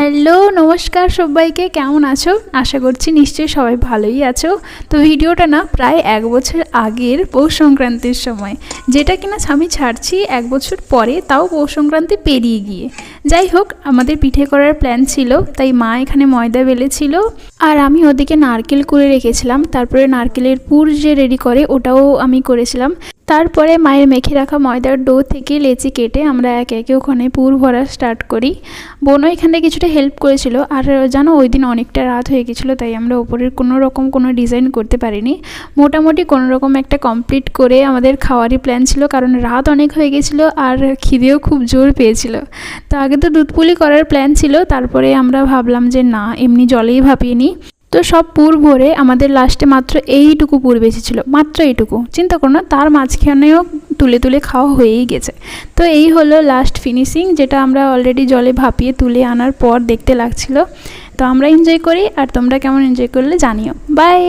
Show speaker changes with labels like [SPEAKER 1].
[SPEAKER 1] Hello, নমস্কার সবাইকে, কেমন আছো? আশা করছি নিশ্চয়ই সবাই ভালোই আছো। তো ভিডিওটা না প্রায় এক বছর আগের পৌষ সংক্রান্তির সময়, যেটা কিনা আমি ছাড়ছি এক বছর পরে, তাও পৌষ সংক্রান্তি পেরিয়ে গিয়ে। যাই হোক, আমাদের পিঠে করার প্ল্যান ছিল, তাই মা এখানে ময়দা বেলেছিল, আর আমি ওদিকে নারকেল করে রেখেছিলাম। তারপরে নারকেলের পুর যে রেডি করে, ওটাও আমি করেছিলাম। তারপরে মায়ের মেখে রাখা ময়দার ডো থেকে লেচি কেটে আমরা একে একে ওখানে পুর ভরা স্টার্ট করি। বোনও এখানে কিছুটা হেল্প করেছিল, আর জানো ওই দিন অনেকটা রাত হয়ে গেছিল, তাই আমরা ওপরের কোনো রকম কোনো ডিজাইন করতে পারিনি। মোটামুটি কোনো রকম একটা কমপ্লিট করে আমাদের খাওয়ারই প্ল্যান ছিল, কারণ রাত অনেক হয়ে গেছিল আর খিদেও খুব জোর পেয়েছিল। তো আগে তো দুধ পুলি করার প্ল্যান ছিল, তারপরে আমরা ভাবলাম যে না, এমনি জলেই ভাপিয়ে নিই। তো সব পুর ভরে আমাদের লাস্টে মাত্র এইটুকু পুর বেঁচেছিল, মাত্র এইটুকু। চিন্তা করো না, তার মাঝখানেও তুলে তুলে খাওয়া হয়েই গেছে। তো এই হলো লাস্ট ফিনিশিং যেটা আমরা অলরেডি জলে ভাপিয়ে তুলে আনার পর দেখতে লাগছিল। তো আমরা এনজয় করি, আর তোমরা কেমন এনজয় করলে জানিও। বাই